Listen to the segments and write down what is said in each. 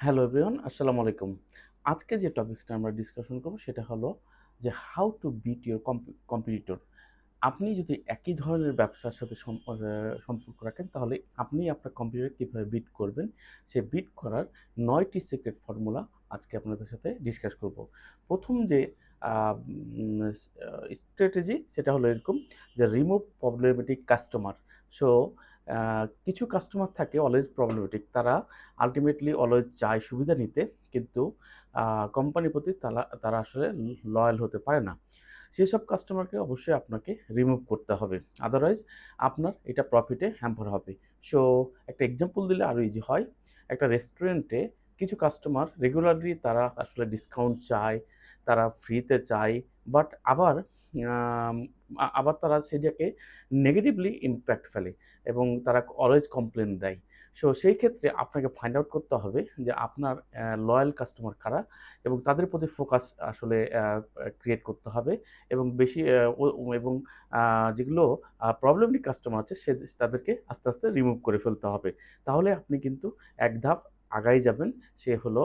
Hello everyone, আসসালামু আলাইকুম। আজকে যে টপিকসটা আমরা ডিসকাশন করব সেটা হলো যে how to beat your competitor আপনি যদি একই ধরনের ব্যবসার সাথে সম্পর্ক রাখেন, তাহলে আপনি আপনার কম্পিউটার কীভাবে বিট করবেন? সে বিট করার নয়টি সিক্রেট ফর্মুলা আজকে আপনাদের সাথে ডিসকাস করব। প্রথম যে স্ট্র্যাটেজি সেটা হলো এরকম যে রিমুভ প্রবলেমেটিক কাস্টমার সো কিছু কাস্টমার থাকে অলওয়েজ প্রবলেমেটিক তারা আলটিমেটলি অলওয়েজ চায় সুবিধা নিতে, কিন্তু কোম্পানির প্রতি তারা তারা আসলে লয়াল হতে পারে না। সেসব কাস্টমারকে অবশ্যই আপনাকে রিমুভ করতে হবে। আদারওয়াইজ আপনার এটা প্রফিটে হ্যাম্পার হবে। সো একটা এক্সাম্পল দিলে আরও ইজি হয়। একটা রেস্টুরেন্টে কিছু কাস্টমার রেগুলারলি তারা আসলে ডিসকাউন্ট চায়, তারা ফ্রিতে চায় বাট আবার আবার তারা সেটাকে নেগেটিভলি ইম্প্যাক্ট ফেলে এবং তারা অলওয়েজ কমপ্লেন দেয়। সো সেই ক্ষেত্রে আপনাকে ফাইন্ড আউট করতে হবে যে আপনার লয়াল কাস্টমার কারা এবং তাদের প্রতি ফোকাস আসলে ক্রিয়েট করতে হবে এবং বেশি এবং যেগুলো প্রবলেমটিক কাস্টমার আছে সে, তাদেরকে আস্তে আস্তে রিমুভ করে ফেলতে হবে। তাহলে আপনি কিন্তু এক ধাপ আগাই যাবেন। সে হলো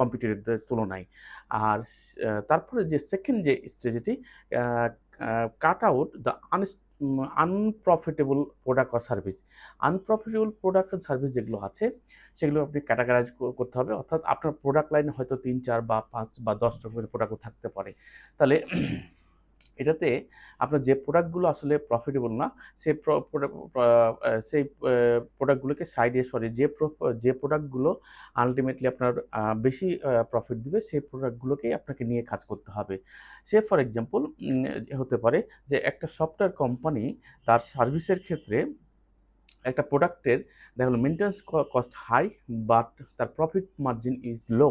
কম্পিটিটরদের তুলনায়। আর তারপরে যে সেকেন্ড যে strategy cut out the un unprofitable product R service unprofitable product আর সার্ভিস যেগুলো আছে, সেগুলো আপনি ক্যাটাগরাইজ করতে হবে। অর্থাৎ আপনার প্রোডাক্ট লাইনে হয়তো তিন, চার বা পাঁচ বা দশ রকমের প্রোডাক্টও থাকতে পারে। তাহলে এটাতে আপনার যে প্রোডাক্টগুলো আসলে প্রফিটেবল না, সেই সেই প্রোডাক্টগুলোকে সাইডে সরি যে যে প্রোডাক্টগুলো আলটিমেটলি আপনার বেশি প্রফিট দিবে, সেই প্রোডাক্টগুলোকেই আপনাকে নিয়ে কাজ করতে হবে। সে ফর এক্সাম্পল হতে পারে যে একটা সফটওয়্যার কোম্পানি তার সার্ভিসের ক্ষেত্রে একটা প্রোডাক্টের দেখা গেলো মেনটেন্স কস্ট হাই বাট তার প্রফিট মার্জিন ইজ লো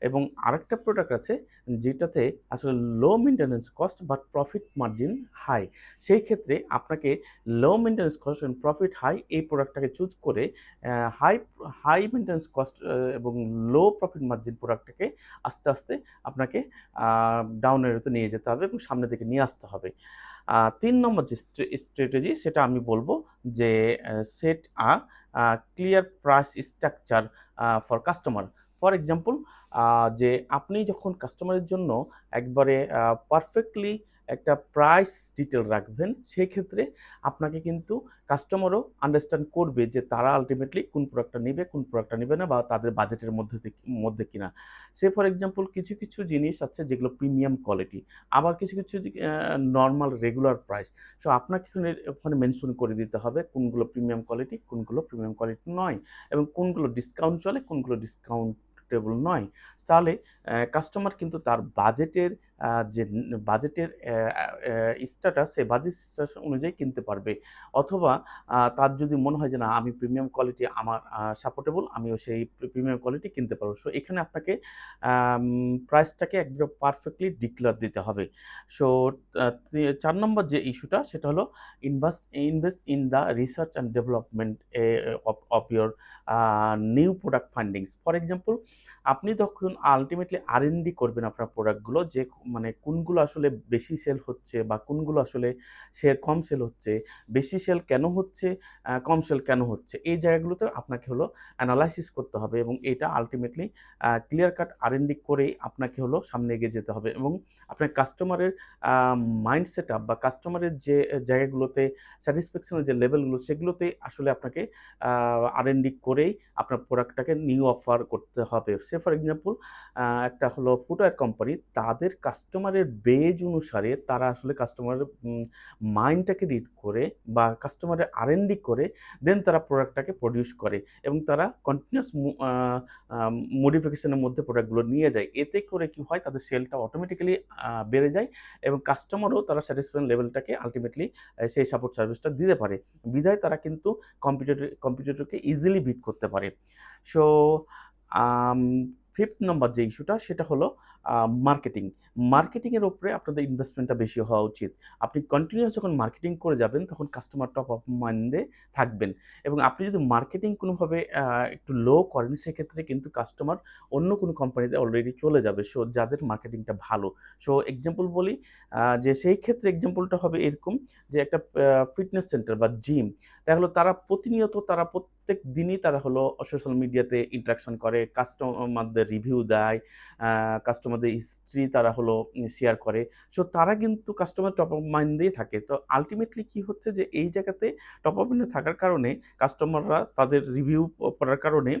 এবং আরেকটা প্রোডাক্ট আছে যেটাতে আসলে low maintenance cost but profit margin high সেই ক্ষেত্রে আপনাকে লো মেনটেন্যান্স কস্ট এবং প্রফিট হাই এই প্রোডাক্টটাকে চুজ করে হাই হাই মেনটেন্যান্স কস্ট এবং লো প্রফিট মার্জিন প্রোডাক্টটাকে আস্তে আস্তে আপনাকে ডাউনের এতে নিয়ে যেতে হবে এবং সামনের দিকে নিয়ে আসতে হবে। তিন নম্বর যে স্ট্র্যাটেজি সেটা আমি বলব যে set a clear price structure for customer for example যে আপনি যখন কাস্টমারের জন্য একবারে পারফেক্টলি একটা প্রাইস ডিটেল রাখবেন সেই ক্ষেত্রে আপনাকে কিন্তু কাস্টমারও আন্ডারস্ট্যান্ড করবে যে তারা আলটিমেটলি কোন প্রোডাক্টটা নেবে, কোন প্রোডাক্টটা নেবে না বা তাদের বাজেটের মধ্যে মধ্যে কিনা। সে ফর এক্সাম্পল কিছু কিছু জিনিস আছে যেগুলো প্রিমিয়াম কোয়ালিটি আবার কিছু কিছু নর্মাল রেগুলার প্রাইস সো আপনাকে ওখানে মেনশন করে দিতে হবে কোনগুলো প্রিমিয়াম কোয়ালিটি কোনগুলো প্রিমিয়াম কোয়ালিটি নয় এবং কোনগুলো ডিসকাউন্ট চলে, কোনগুলো ডিসকাউন্টেবল নয়। তাহলে কাস্টমার কিন্তু তার বাজেটের যে বাজেটের স্ট্যাটাস সে বাজেট স্ট্যাটাস অনুযায়ী কিনতে পারবে। অথবা তার যদি মনে হয় যে, না, আমি প্রিমিয়াম কোয়ালিটি আমার সাপোর্টেবল আমিও সেই প্রিমিয়াম কোয়ালিটি কিনতে পারব। সো এখানে আপনাকে প্রাইসটাকে একদম পারফেক্টলি ডিক্লেয়ার দিতে হবে। সো চার নম্বর যে ইস্যুটা সেটা হলো invest invest in the research and development of your new product fundings for example আপনি তখন আলটিমেটলি আর ডি করবেন আপনার প্রোডাক্টগুলো যে মানে কোনগুলো আসলে বেশি সেল হচ্ছে বা কোনগুলো আসলে সে কম সেল হচ্ছে, বেশি সেল কেন হচ্ছে কম সেল কেন হচ্ছে, এই জায়গাগুলোতে আপনাকে হলো অ্যানালাইসিস করতে হবে এবং এটা ultimately clear cut R D করেই আপনাকে হলো সামনে এগিয়ে যেতে হবে এবং আপনার কাস্টমারের মাইন্ড সেট আপ বা কাস্টমারের যে জায়গাগুলোতে স্যাটিসফ্যাকশনের যে লেভেলগুলো সেগুলোতে আসলে আপনাকে আর ডি করেই আপনার প্রোডাক্টটাকে নিউ অফার করতে হবে। সে ফর এক্সাম্পল একটা হলো ফুটওয়্যার কোম্পানি, তাদের কাস্টমারের বেজ অনুসারে তারা আসলে কাস্টমারের মাইন্ডটাকে রিড করে বা কাস্টমারের আর করে দেন তারা প্রোডাক্টটাকে প্রডিউস করে এবং তারা কন্টিনিউস মডিফিকেশনের মধ্যে প্রোডাক্টগুলো নিয়ে যায়। এতে করে কি হয়, তাদের সেলটা অটোমেটিক্যালি বেড়ে যায় এবং কাস্টমারও তারা স্যাটিসফ্যাকশন লেভেলটাকে আলটিমেটলি সেই সাপোর্ট সার্ভিসটা দিতে পারে। বিধায় তারা কিন্তু কম্পিউটার কম্পিউটারকে ইজিলি বিট করতে পারে। সো ফিফথ নম্বর যে ইস্যুটা সেটা হলো মার্কেটিং মার্কেটিংয়ের ওপরে আপনাদের ইনভেস্টমেন্টটা বেশি হওয়া উচিত। আপনি কন্টিনিউয়াস যখন মার্কেটিং করে যাবেন, তখন কাস্টমার টপ অফ মাইন্ডে থাকবেন। এবং আপনি যদি মার্কেটিং কোনোভাবে একটু লো করেন, সেক্ষেত্রে কিন্তু কাস্টমার অন্য কোনো কোম্পানিতে অলরেডি চলে যাবে। সো যাদের মার্কেটিংটা ভালো। সো এক্সাম্পল বলি যে সেই ক্ষেত্রে এক্সাম্পলটা হবে এরকম যে একটা ফিটনেস সেন্টার বা জিম দেখা তারা প্রতিনিয়ত, তারা প্রত্যেক দিনই তারা হলো সোশ্যাল মিডিয়াতে ইন্টারাকশন করে কাস্টমারদের রিভিউ দেয় কাস্টমারদের হিস্ট্রি তারা হলো শেয়ার করে। সো তারা কিন্তু কাস্টমার টপ অফ মাইন্ডেই থাকে। তো আলটিমেটলি কি হচ্ছে যে এই জায়গাতে টপ অফ মাইন্ডে থাকার কারণে কাস্টমাররা তাদের রিভিউ পড়ার কারণে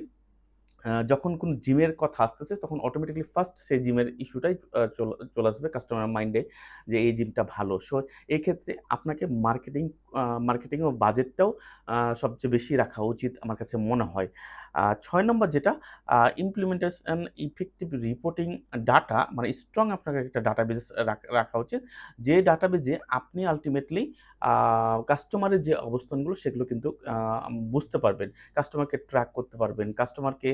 যখন কোনো জিমের কথা আসতেছে তখন অটোমেটিকলি ফার্স্ট সেই জিমের ইস্যুটাই চলে আসবে কাস্টমার মাইন্ডে যে এই জিমটা ভালো। সো এই ক্ষেত্রে আপনাকে মার্কেটিং মার্কেটিং ও বাজেটটাও সবচেয়ে বেশি রাখা উচিত আমার কাছে মনে হয়। ছয় নম্বর যেটা ইমপ্লিমেন্টেশন ইফেক্টিভ রিপোর্টিং ডাটা মানে স্ট্রং আপনাকে একটা ডাটাবেজ রাখা উচিত। যে ডাটা ডাটাবেজে আপনি আলটিমেটলি কাস্টমারের যে অবস্থানগুলো, সেগুলো কিন্তু বুঝতে পারবেন। কাস্টমারকে ট্র্যাক করতে পারবেন কাস্টমারকে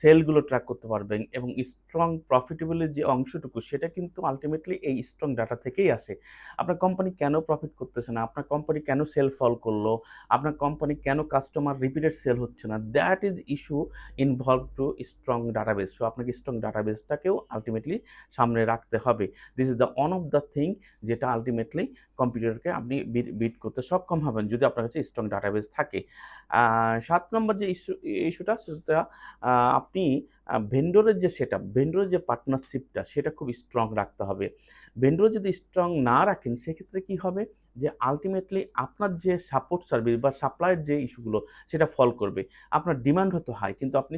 সেলগুলো ট্র্যাক করতে পারবেন এবং স্ট্রং প্রফিটেবলের যে অংশটুকু, সেটা কিন্তু আলটিমেটলি এই স্ট্রং ডাটা থেকেই আসে। আপনার কোম্পানি কেন প্রফিট করতেছে না? আপনার কোম্পানি কেন সেল ফল করল? আপনার কোম্পানি কেন কাস্টমার রিপিটেড সেল হচ্ছে না? That is issue involve to strong database so আপনাকে স্ট্রং ডাটাবেসটাকেও আলটিমেটলি সামনে রাখতে হবে। This is the one of the thing যেটা আলটিমেটলি কম্পিউটারকে আপনি বিট করতে সক্ষম হবেন যদি আপনার কাছে স্ট্রং ডাটাবেস থাকে। সাত নম্বর যে ইস্যু ইস্যুটা সেটা আপনি ভেন্ডরের যে সেট আপ ভেন্ডরের যে পার্টনারশিপটা সেটা খুব স্ট্রং রাখতে হবে। ভেন্ডর যদি স্ট্রং না রাখেন, সেক্ষেত্রে কি হবে? যে আলটিমেটলি আপনার যে সাপোর্ট সার্ভিস বা সাপ্লাইয়ের যে ইস্যুগুলো সেটা ফল করবে। আপনার ডিমান্ড হয়তো হাই কিন্তু আপনি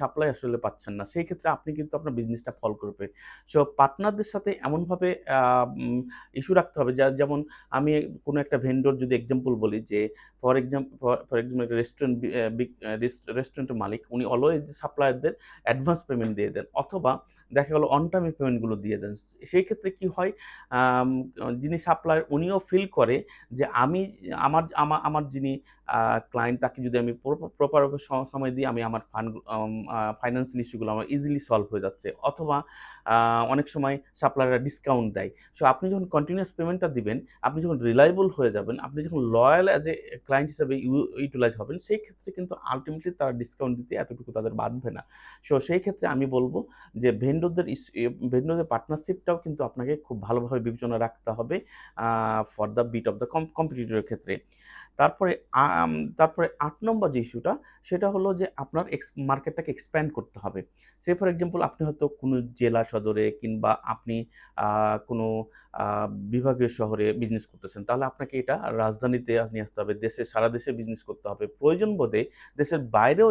সাপ্লাই আসলে পাচ্ছেন না। সেই ক্ষেত্রে আপনি কিন্তু আপনার বিজনেসটা ফল করবে। সো পার্টনারদের সাথে এমনভাবে ইস্যু রাখতে হবে। যা, যেমন আমি কোনো একটা ভেন্ডর যদি এক্সাম্পল বলি যে for example for example restaurant রেস্টুরেন্টের মালিক, উনি অলওয়েজ সাপ্লায়ারদের অ্যাডভান্স পেমেন্ট দিয়ে দেন অথবা দেখা গেলো অন টাইমে পেমেন্টগুলো দিয়ে দেন। সেই ক্ষেত্রে কি হয় যিনি সাপ্লায়ার উনিও ফিল করে যে আমি আমার আমার আমার যিনি ক্লায়েন্ট তাকে যদি আমি প্রপারভাবে সময় দিই, আমি আমার ফান্ড ফাইন্যান্সিয়াল ইস্যুগুলো আমার ইজিলি সলভ হয়ে যাচ্ছে। অথবা অনেক সময় সাপ্লায়াররা ডিসকাউন্ট দেয়। সো আপনি যখন কন্টিনিউয়াস পেমেন্টটা দিবেন, আপনি যখন রিলায়েবল হয়ে যাবেন, আপনি যখন লয়াল অ্যাজ এ ক্লায়েন্ট হিসাবে ইউটিলাইজ হবেন, সেই ক্ষেত্রে কিন্তু আলটিমেটলি তারা ডিসকাউন্ট দিতে এতটুকু তাদের বাঁধবে না। সো সেই ক্ষেত্রে আমি বলব যে ভেন্ডরদের ভেন্ডরদের পার্টনারশিপটাও কিন্তু আপনাকে খুব ভালোভাবে বিবেচনা রাখতে হবে for the bit of the কম্পিটিটরের ক্ষেত্রে। তারপরে তারপরে আট নম্বর যে ইস্যুটা সেটা হলো যে আপনার এক্স মার্কেটটাকে এক্সপ্যান্ড করতে হবে। সে ফর এক্সাম্পল আপনি হয়তো কোনো জেলা সদরে কিংবা আপনি কোনো বিভাগীয় শহরে বিজনেস করতেছেন, তাহলে আপনাকে এটা রাজধানীতে নিয়ে আসতে হবে। দেশে, সারা দেশে বিজনেস করতে হবে। প্রয়োজন বোধে দেশের বাইরেও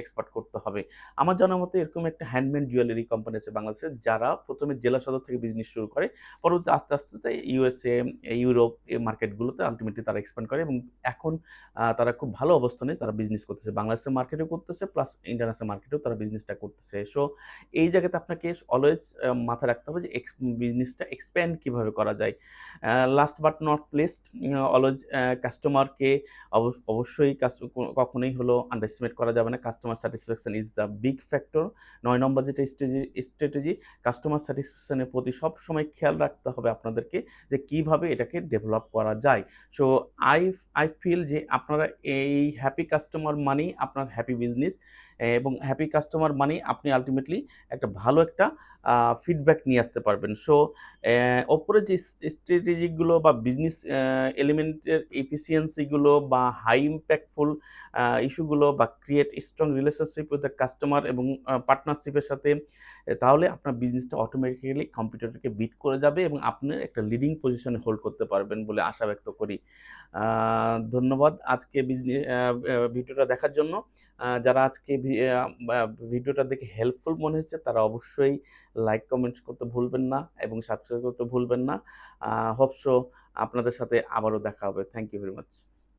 এক্সপার্ট করতে হবে। আমার জানার মতো এরকম একটা হ্যান্ডমেড জুয়েলারি কোম্পানি আছে বাংলাদেশে, যারা প্রথমে জেলা সদর থেকে বিজনেস শুরু করে, পরবর্তী আস্তে আস্তে ইউএসএ ইউরোপ এই মার্কেটগুলোতে আলটিমেটলি তারা এক্সপ্যান্ড করে এবং এখন তারা খুব ভালো অবস্থানে তারা বিজনেস করতেছে। বাংলাদেশের মার্কেটেও করতেছে প্লাস ইন্টারন্যাশনাল মার্কেটেও তারা বিজনেসটা করতেছে। সো এই জায়গাতে আপনাকে অলওয়েজ মাথায় রাখতে হবে যে বিজনেসটা এক্সপ্যান্ড কীভাবে করা যায়? Last but not least always কাস্টমারকে অবশ্যই কখনোই হলো আন্ডারস্টিমেট করা যাবে না। Customer satisfaction is the big factor নয় নম্বর যেটা স্ট্র্যাটেজি কাস্টমার স্যাটিসফ্যাকশনের প্রতি সব সময় খেয়াল রাখতে হবে আপনাদেরকে যে কীভাবে এটাকে ডেভেলপ করা যায়। সো আই আই ফিল যে আপনারা এই হ্যাপি কাস্টমার মানি আপনার হ্যাপি বিজনেস এবং হ্যাপি কাস্টমার মানি আপনি আলটিমেটলি একটা ভালো একটা ফিডব্যাক নিয়ে আসতে পারবেন। সো ওপরে যে স্ট্র্যাটেজিগুলো বা বিজনেস এলিমেন্টের এফিসিয়েন্সিগুলো বা হাই ইম্প্যাক্টফুল ইস্যুগুলো বা create strong relationship with the customer এবং পার্টনারশিপের সাথে তাহলে আপনার বিজনেসটা অটোমেটিক্যালি কম্পিউটারকে বিট করে যাবে এবং আপনি একটা লিডিং পজিশনে হোল্ড করতে পারবেন বলে আশা ব্যক্ত করি। ধন্যবাদ আজকে বিজনেস ভিডিওটা দেখার জন্য। যারা আজকে ভিডিওটা দেখে হেল্পফুল মনে হচ্ছে, তারা অবশ্যই লাইক কমেন্টস করতে ভুলবেন না এবং সাবস্ক্রাইব করতে ভুলবেন না। হোপসো আপনাদের সাথে আবারও দেখা হবে। Thank you very much